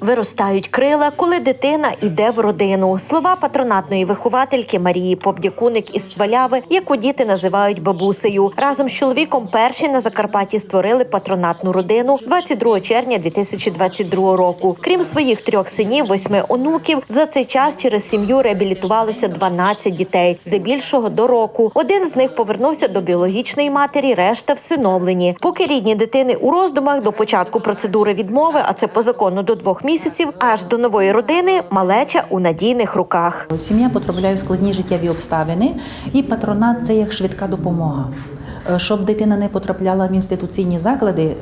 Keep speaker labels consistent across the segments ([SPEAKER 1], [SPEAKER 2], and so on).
[SPEAKER 1] Виростають крила, коли дитина йде в родину. Слова патронатної виховательки Марії Побдякуник із Сваляви, яку діти називають бабусею. Разом з чоловіком перші на Закарпатті створили патронатну родину 22 червня 2022 року. Крім своїх трьох синів, восьми онуків, за цей час через сім'ю реабілітувалися 12 дітей, здебільшого до року. Один з них повернувся до біологічної матері, решта всиновлені. Поки рідні дитини у роздумах до початку процедури відмови, а це по закону до двох місяців, аж до нової родини малеча у надійних руках.
[SPEAKER 2] Сім'я потрапляє в складні життєві обставини, і патронат це як швидка допомога. Е, Щоб дитина не потрапляла в інституційні заклади, е,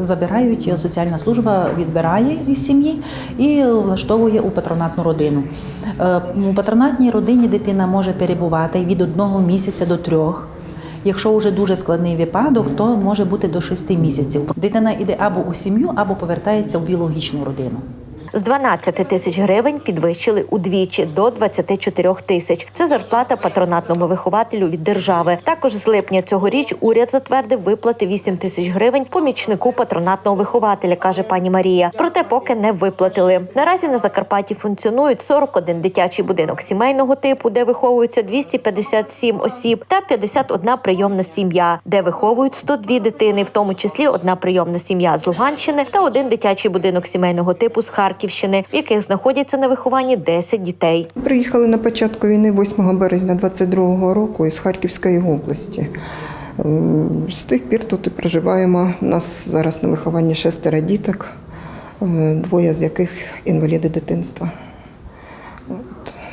[SPEAKER 2] забирають е, соціальна служба, відбирає із сім'ї і влаштовує у патронатну родину. У патронатній родині дитина може перебувати від одного місяця до трьох. Якщо вже дуже складний випадок, то може бути до шести місяців. Дитина йде або у сім'ю, або повертається в біологічну родину.
[SPEAKER 1] З 12 тисяч гривень підвищили удвічі до 24 тисяч. Це зарплата патронатному вихователю від держави. Також з липня цьогоріч уряд затвердив виплати 8 тисяч гривень помічнику патронатного вихователя, каже пані Марія. Проте поки не виплатили. Наразі на Закарпатті функціонують 41 дитячий будинок сімейного типу, де виховуються 257 осіб, та 51 прийомна сім'я, де виховують 102 дитини, в тому числі одна прийомна сім'я з Луганщини та один дитячий будинок сімейного типу з Харківщини, в яких знаходяться на вихованні 10 дітей.
[SPEAKER 3] Приїхали на початку війни 8 березня 22 року із Харківської області. З тих пір тут і проживаємо. У нас зараз на вихованні шестеро діток, е, двоє з яких інваліди дитинства.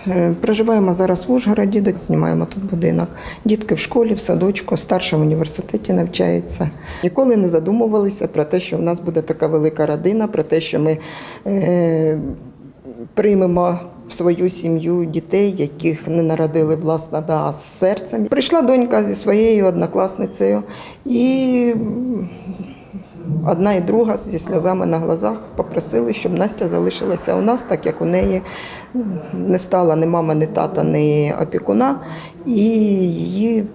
[SPEAKER 3] Е, Проживаємо зараз в Ужгороді, знімаємо тут будинок. Дітки в школі, в садочку, старша в університеті навчається. Ніколи не задумувалися про те, що в нас буде така велика родина, про те, що ми е, приймемо в свою сім'ю дітей, яких не народили власне да, з серцем. Прийшла донька зі своєю однокласницею, і одна і друга зі сльозами на глазах попросили, щоб Настя залишилася у нас, так як у неї не стала ні мама, ні тата, ні опікуна, і її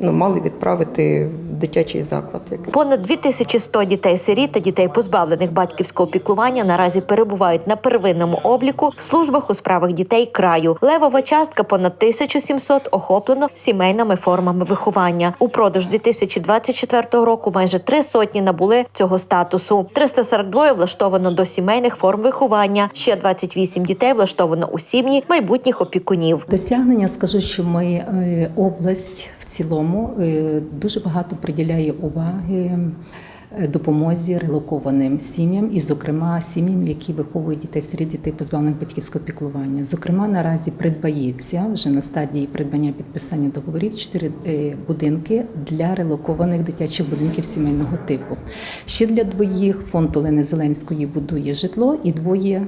[SPEAKER 3] ну, мали відправити в дитячий заклад. який
[SPEAKER 1] Понад 2100 дітей-сиріт та дітей, позбавлених батьківського піклування, наразі перебувають на первинному обліку в службах у справах дітей краю. Левова частка понад 1700 охоплено сімейними формами виховання. Упродовж 2024 року майже три сотні набули цього статусу. 342 влаштовано до сімейних форм виховання. Ще 28 дітей влаштовано у сім'ї майбутніх опікунів.
[SPEAKER 2] Досягнення скажу, що ми е, область в цілому е, дуже багато приділяє уваги е, допомозі релокованим сім'ям, і, зокрема, сім'ям, які виховують дітей серед дітей позбавлених батьківського піклування. Зокрема, наразі придбається вже на стадії придбання підписання договорів чотири е, будинки для релокованих дитячих будинків сімейного типу. Ще для двоїх фонд Олени Зеленської будує житло і двоє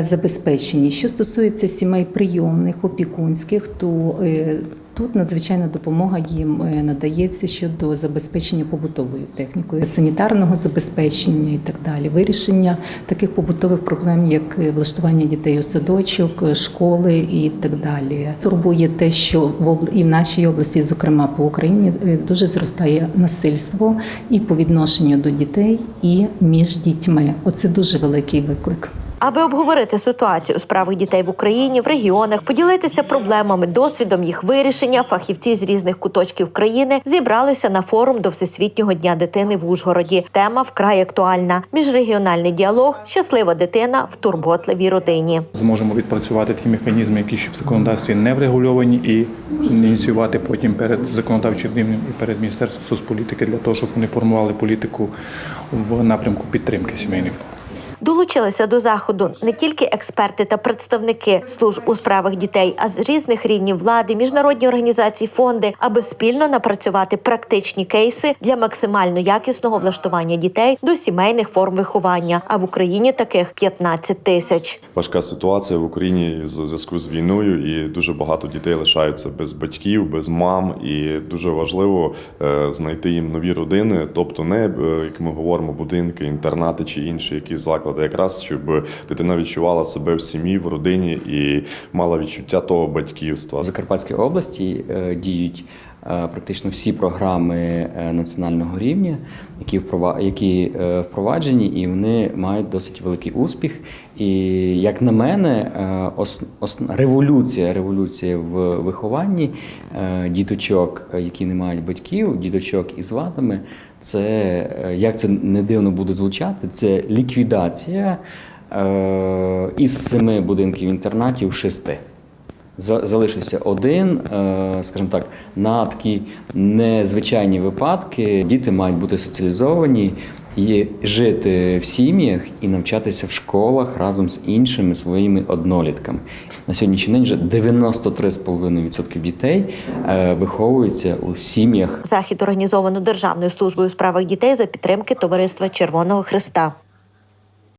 [SPEAKER 2] забезпечені. Що стосується сімей прийомних, опікунських, то тут надзвичайна допомога їм е, надається щодо забезпечення побутовою технікою, санітарного забезпечення і так далі, вирішення таких побутових проблем, як е, влаштування дітей у садочок, е, школи і так далі. Турбує те, що в обл- і в нашій області, зокрема по Україні, дуже зростає насильство і по відношенню до дітей, і між дітьми. Оце дуже великий виклик.
[SPEAKER 1] Аби обговорити ситуацію у справах дітей в Україні в регіонах, поділитися проблемами, досвідом їх вирішення, фахівці з різних куточків країни зібралися на форум до Всесвітнього дня дитини в Ужгороді. Тема вкрай актуальна: міжрегіональний діалог, щаслива дитина в турботливій родині.
[SPEAKER 4] зможемо відпрацювати ті механізми, які ще в законодавстві не врегульовані, і ініціювати потім перед законодавчим рівнем і перед міністерством соцполітики для того, щоб вони формували політику в напрямку підтримки сімейних.
[SPEAKER 1] Долучилися до заходу не тільки експерти та представники служб у справах дітей, а з різних рівнів влади, міжнародні організації, фонди, аби спільно напрацювати практичні кейси для максимально якісного влаштування дітей до сімейних форм виховання. А в Україні таких 15 тисяч.
[SPEAKER 5] важка ситуація в Україні з- зв'язку з війною, і дуже багато дітей лишаються без батьків, без мам. І дуже важливо е, знайти їм нові родини, тобто не е, як ми говоримо, будинки, інтернати чи інші якісь заклади, якраз щоб дитина відчувала себе в сім'ї, в родині і мала відчуття того батьківства.
[SPEAKER 6] В Закарпатській області е, діють практично всі програми е, національного рівня, які які е, впроваджені, і вони мають досить великий успіх. І як на мене, е, революція, революція в вихованні е, діточок, е, які не мають батьків, діточок із вадами, це е, як це не дивно буде звучати, це ліквідація е, із семи будинків інтернатів шести. За- Залишився один, е, скажімо так, на такі незвичайні випадки діти мають бути соціалізовані і жити в сім'ях і навчатися в школах разом з іншими своїми однолітками. На сьогоднішній день вже 93,5% дітей е, виховуються у сім'ях
[SPEAKER 1] Захід організовано Державною службою у справах дітей за підтримки Товариства Червоного Христа.